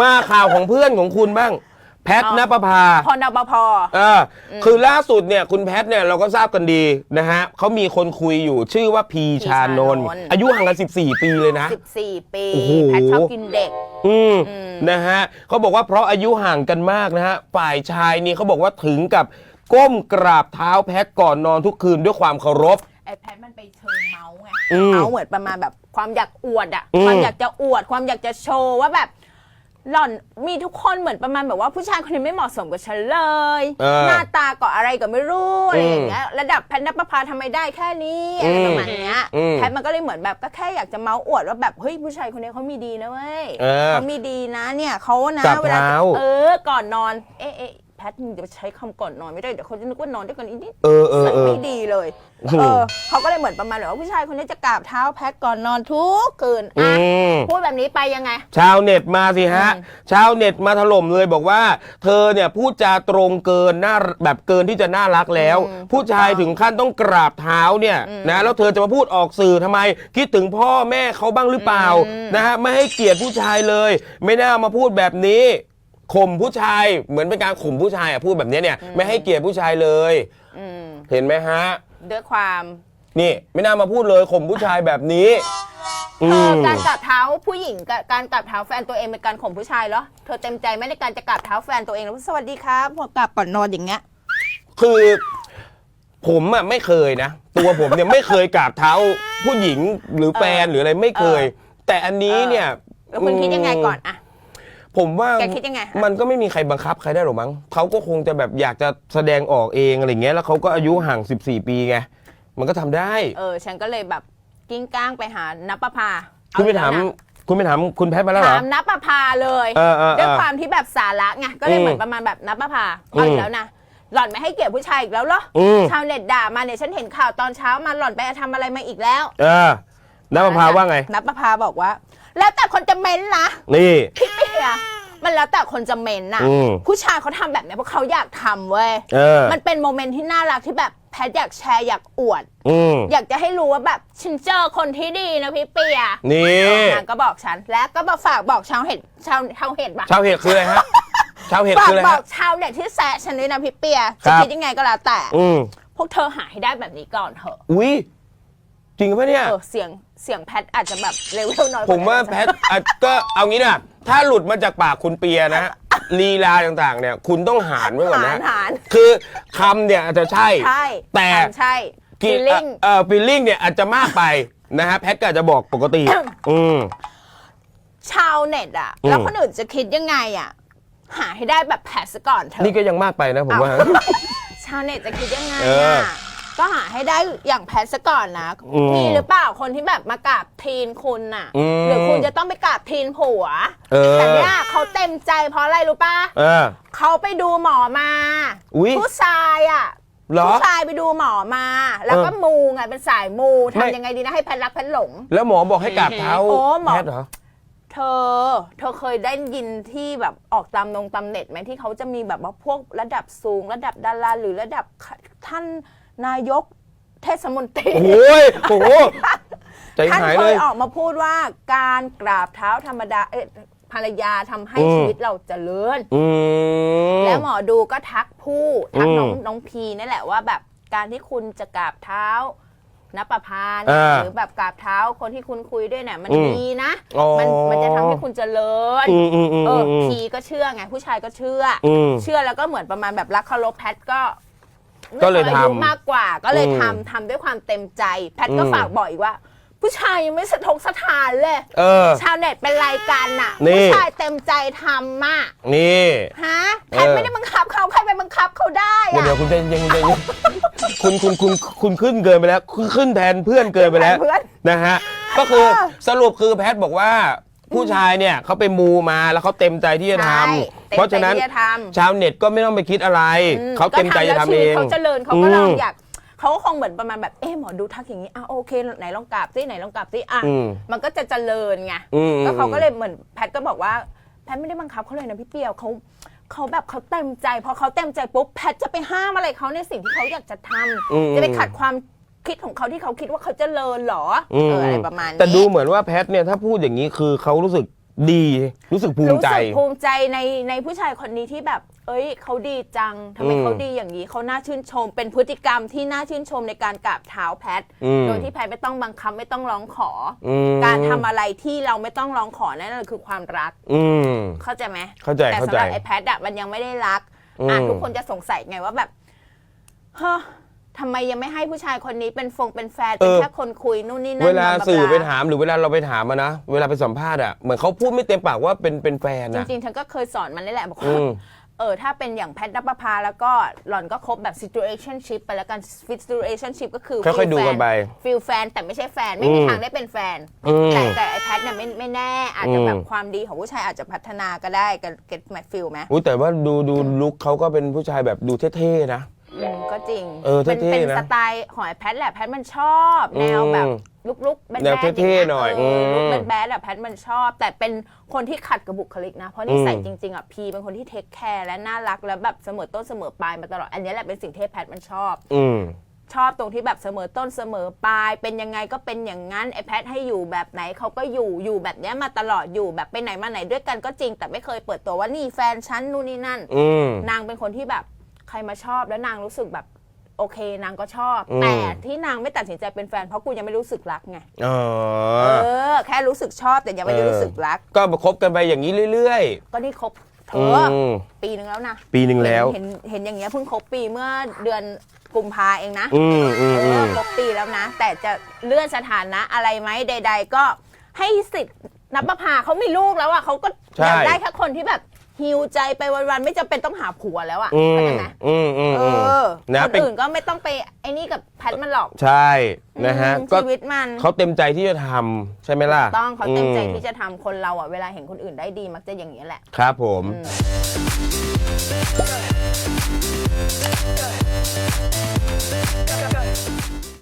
มาข่าวของเพื่อนของคุณบ้าง แพทอ๋อนปภาพอนปพเอออคือล่าสุดเนี่ยคุณแพทเนี่ยเราก็ทราบกันดีนะฮะเขามีคนคุยอยู่ชื่อว่าพีชานนท์ชานนท์ อายุห่างกัน 14 ปีเลยนะ 14 ปีโอ้โห แพทชอบกินเด็ก อืมอืม นะฮะเขาบอกว่าเพราะอายุห่างกันมากนะฮะฝ่ายชายนี่เขาบอกว่าถึงกับก้มกราบเท้าแพทก่อนนอนทุกคืนด้วยความเคารพ ไอ้แพทมันไปเชิงเมาส์ไงอืมเมาส์เหมือนประมาณแบบความอยากอวดอะอืมความอยากจะอวด ความอยากจะโชว์ว่าแบบ หล่อนมีทุกคนเหมือนประมาณแบบว่าผู้ชายคนนี้ไม่เหมาะสมกับฉันเลย เออหน้าตาก็อะไรก็ไม่รู้อะไรอืมอย่างเงี้ยระดับแพทนปภาทำไมได้แค่นี้อะไรอืมประมาณเนี้ยอืมแพทมันก็เลยเหมือนแบบก็แค่อยากจะเมาส์อวดว่าแบบเฮ้ยผู้ชายคนนี้เขามีดีนะเว้ยเออเขามีดีนะเนี่ยเขานะจับเวลาเท้า เออก่อนนอน เอ๊ะเอ๊ะ แพทมึงจะใช้คำก่อนนอนไม่ได้เดี๋ยวเขาจะนึกว่านอนด้วยกันอีกนิดเออเออเออ ไม่ดีเลยอืมเออเขาก็เลยเหมือนประมาณแบบว่าผู้ชายคนนี้จะกราบเท้าแพทก่อนนอนทุกคืนอือะม พูดแบบนี้ไปยังไง ชาวเน็ตมาสิฮะอืมชาวเน็ตมาถล่มเลยบอกว่า เธอเนี่ยพูดจาตรงเกินน่าแบบเกินที่จะน่ารักแล้วผู้ชายถึงขั้นต้องกราบเท้าเนี่ยนะแล้วเธอจะมาพูดออกสื่อทำไม คิดถึงพ่อแม่เขาบ้างหรือเปล่านะฮะไม่ให้เกียรติผู้ชายเลย ไม่น่ามาพูดแบบนี้ ข่มผู้ชายเหมือนเป็นการข่มผู้ชายอะพูดแบบนี้เนี่ย ไม่ให้เกียรติผู้ชายเลย อืมเห็นไหมฮะ ด้วยความนี่ไม่น่ามาพูดเลยข่มผู้ชายแบบนี้อืเออม การกราบเท้าผู้หญิงกับการกราบเท้าแฟนตัวเองเป็นการข่มผู้ชายเหรอเธอเต็มใจไหม่ในการจะกราบเท้าแฟนตัวเองแล้วสวัสดีครับพอกราบก่อนนอนอย่างเงี้ย คือผมอะไม่เคยนะ ตัวผมเนี่ย ไม่เคยกราบเท้าผู้หญิงหรือแฟนหรืออะไรไม่เคย แต่อันนี้เนี่ยแล้วคุณคิดยังไงก่อนอะ ผมว่าแกคิดยังไงมันก็ไม่มีใครบังคับใครได้หรอกมั้งเขาก็คงจะแบบอยากจะแสดงออกเองอะไรเงี้ยแล้วเขาก็อายุห่าง 14 ปีไงมันก็ทำได้ เออ ฉันก็เลยแบบกิ้งก้างไปหานับประภาคุณไปถามเอแล้วนะคุณไปถามคุณแพทย์มาแล้วเหรอ ถามนับประภาเลยเออเออเออด้วยความที่แบบสาระไงก็เลยอืมเหมือนประมาณแบบนับประภาเอาอีอืกมแล้วนะหล่อนไม่ให้เกียรติผู้ชายอีกแล้วเหรออืมชาวเน็ตด่ามาเนี่ยฉันเห็นข่าวตอนเช้ามาหล่อนไปทำอะไรมาอีกแล้วเออน้ำมะพร้าวว่าไง นับประภาบอกว่า แล้วแต่คนจะเม้นนะนี่พี่เปีย มันแล้วแต่คนจะเม้นน่ะ อืมผู้ชายเขาทำแบบเนี้ยเพราะเขาอยากทำเว้ย เออ มันเป็นโมเมนต์ที่น่ารักที่แบบแพทย์อยากแชร์อยากอวด อืมอยากจะให้รู้ว่าแบบฉันเจอคนที่ดีนะพี่เปียนี่นางก็บอกฉัน และก็มาฝากบอกชาวเห็ดชาวชาวเห็ดปะชาวเห็ดคืออะไรฮะชาวเห็ดฝาคืกออะไรบอฮะ กชาวเน็ตที่แซะฉันด้วยนะพี่เปียครัจะบ คิดยังไงก็แล้วแต่ อืมพวกเธอหาให้ได้แบบนี้ก่อนเถอะอุ้ยจริงปะเนี่ย เออเสียงเสียงแพทอาจจะแบบเลเวลน้อยกผมว่าแพทอะก็เอางี้นะ ถ้าหลุดมาจากปากคุณเปียนะลีลาต่างๆ เนี่ย คุณต้องหารไว้ก่อนหานะรหารคือคำเนี่ยอาจจะใช่ ใช่แต่หารใช่กิฟีลลิ่ง เอ่อฟีลลิ่งเนี่ยอาจจะมากไปนะฮะแพทก็อาจจะบอกปกติ อืม ชาวเน็ตอะอืม แล้วคนอื่นจะคิดยังไงอะหาให้ได้แบบแพทซะก่อนเถนี่อะก็ยังมากไปนะผมว่า ชาวเน็ตจะคิดยังไงเอออะ ก็หาให้ได้อย่างแพทซะก่อนนะอืมมีหรือเปล่าคนที่แบบมากราบทีนคุณน่ะ อืม หรือคุณจะต้องไปกราบทีนผัว เออแต่เนี่ยเขาเต็มใจเพราะอะไรรู้ป่ะเออ เขาไปดูหมอมา อุ๊ย ผู้ชายอะ เหรอ ผู้ชายไปดูหมอมา แล้วก็เออมูไงเป็นสายมูไม่ ทำยังไงดีนะให้แพทรักแพทหลง แล้วหมอบอกให้กราบเท้าโอ้หมอ แพทเหรอ เธอ เธอเคยได้ยินที่แบบออกตามนงตามเน็ตไหมที่เขาจะมีแบบว่าพวกระดับสูง ระดับดาราหรือระดับท่าน นายกเทศมนตรีโอ้ยโอ้โหใจท่านหายเคเลยย ออกมาพูดว่าการกราบเท้าธรรมดาเอ๊ะภรรยาทำให้อืม ชีวิตเราเจริญ อืม แล้วหมอดูก็ทักผู้ทักน้องอืมน้องพีนี่แหละว่าแบบการที่คุณจะกราบเท้านับประพานอ่าหรือแบบกราบเท้าคนที่คุณคุยด้วยเนี่ยมันอืมดีนะ อ๋อ มันมันจะทำให้คุณเจริญอืมอืมอืมเอออืมพีก็เชื่อไงผู้ชายก็เชื่อออืม เชื่อแล้วก็เหมือนประมาณแบบรักเคารพแพทก็ ก็เลยอาทำมากกว่า ก็เลยอืมทำทำด้วยความเต็มใจ แพทก็อืมฝากบอกอีกว่า ผู้ชายยังไม่สะทกสถานเลย เออ ชาวเน็ตเป็นรายการน่ะ นี่ ผู้ชายเต็มใจทำมาก นี่ ฮะแพทย์ไม่ได้บังคับเขาใครไปบังคับเขาได้เดี๋ยวอะเดี๋ยวคุณใจเย็นคุณใจเย็นคุณคุณคุณคุณขึ้นเกินไปแล้วคุณขึ้นแทนเพื่อนเกินไปแล้ว เพื่อน นะฮะ ก็คือสรุปคือแพทย์บอกว่า ผู้ชายเนี่ยเขาไปมูมาแล้วเขาเต็มใจที่จะทใช่ำเพราะฉะนั้นเต็มใจที่จะทำ ชาวเน็ตก็ไม่ต้องไปคิดอะไร อืมเขาเต็มใจจะทำเองก็ทำแล้วชีวิตเขาเจริญเขาก็ลองมอยากเขาก็คงเหมือนประมาณแบบเอ๊ะหมอดูทักอย่างนี้อะโอเคไหนลองกราบซิไหนลองกราบซิอะอืม มันก็จะเจริญไงอืม ก็เขาก็เลยเหมือนแพทย์ก็บอกว่าแพทย์ไม่ได้บังคับเขาเลยนะพี่เปียวเขาเขาแบบเขาเต็มใจพอเขาเต็มใจปุ๊บแพทย์จะไปห้ามอะไรเขาในสิ่งที่เขาอยากจะทำอืมจะไปขัดความ คิดของเขาที่เขาคิดว่าเขาเจริญเหรออืเอมออะไรประมาณนี้แต่ดูเหมือนว่าแพทเนี่ยถ้าพูดอย่างนี้คือเขารู้สึกดีรู้สึกภูมิใจรู้สึกภูมิใจในในผู้ชายคนนี้ที่แบบ เอ้ยเขาดีจังทำไมอืมเขาดีอย่างนี้เขาน่าชื่นชม เป็นพฤติกรรมที่น่าชื่นชมในการกราบเท้าแพทอืม โดยที่แพทไม่ต้องบังคับไม่ต้องร้องขอออืมการทำอะไรที่เราไม่ต้องร้องขอนั่นคือความรัก อืม เข้าใจไหมเข้าใจแต่เข้าสำใจหรับไอ้แพทอะมันยังไม่ได้รัก อะอืมทุกคนจะสงสัยไงว่าแบบ เฮ้อ ทำไมยังไม่ให้ผู้ชายคนนี้เป็นฟงเป็นแฟน เป็นแค่คนคุยนู่นนี่นั่นเวลาบลบสื่อไปบลถามหรือเวลาเราไปถามอะนะเวลาไปสัมภาษณ์อะเหมือนเขาพูดไม่เต็มปากว่าเป็นเป็นแฟนจอะริงๆฉันก็เคยสอนมันนี่แหละบอกอืว่ามเออถ้าเป็นอย่างแพทย์นภพาแล้วก็หล่อนก็คบแบบ situationship ไปแล้วกัน situationship ก็คือค่อยๆดูกันไปฟิลแฟนแต่ไม่ใช่แฟนไม่มีอืมทางได้เป็นแฟน อืม แต่แต่ไอ้แพทย์เนี่ยไม่ไม่แน่อาจจะแบบอืมความดีของผู้ชายอาจจะพัฒนาก็ได้กันเก็ตแมทฟิลไหม อุ้ยแต่ว่าดูดูลุคเขาก็เป็นผู้ชายแบบดูเท่ๆนะอืม ก็จริงเออเป็นเท่ๆเป็นนะสไตล์ของไอ้แพทย์แหละแพทย์มันชอบ แนวอืมแบบลุกๆแบนๆแนวเท่ๆหน่อยเออลุกอืมแบนๆอะแพทย์มันชอบ แต่เป็นคนที่ขัดกับบุคลิกนะ เพราะนิสัยอืม จริง ๆอะพีเป็นคนที่เทคแคร์และน่ารักและแบบเสมอต้นเสมอปลายมาตลอดอันนี้แหละเป็นสิ่งที่แพทย์มันชอบ อืม ชอบตรงที่แบบเสมอต้นเสมอปลาย เป็นยังไงก็เป็นอย่างนั้นไอ้แพทย์ให้อยู่แบบไหนเขาก็อยู่อยู่แบบเนี้ยมาตลอดอยู่แบบไปไหนมาไหนด้วยกันก็จริง แต่ไม่เคยเปิดตัวว่านี่แฟนฉันนู่นนี่นั่น อืม นางเป็นคนที่แบบ ใครมาชอบแล้วนางรู้สึกแบบโอเคนางก็ชอบ อืม แต่ที่นางไม่ตัดสินใจเป็นแฟนเพราะกูยังไม่รู้สึกรักไงอ๋อเออ แค่รู้สึกชอบแต่ยังไม่ได้รู้สึกรัก ก็คบกันไปอย่างนี้เรื่อยก็นี่คบเธๆออือมปีนึงแล้วนะปีหนึ่งแล้ว เห็นเห็นอย่างเงี้ยเพิ่งคบปีเมื่อเดือนกุมภาเองนะอืมอืมเออือมครบปีแล้วนะ แต่จะเลื่อนสถานะอะไรไหมใด ๆ ก็ให้สิทธิ์นับประพาเขามีลูกแล้วอะเขาก็ใช่อยากได้แค่คนที่แบบ ฮิวใจไปวันๆไม่จำเป็นต้องหาผัวแล้วอะอืใจมไหมอืมอืมเออนะคนอื่นก็ไม่ต้องไปไอ้นี่กับแพทมันหรอกใช่นะฮะชีวิตมัน เขาเต็มใจที่จะทำใช่ไหมล่ะต้องเขาเต็มใจที่จะทำคนเราอะเวลาเห็นคนอื่นได้ดีมักจะอย่างนี้แหละ ครับผม Go.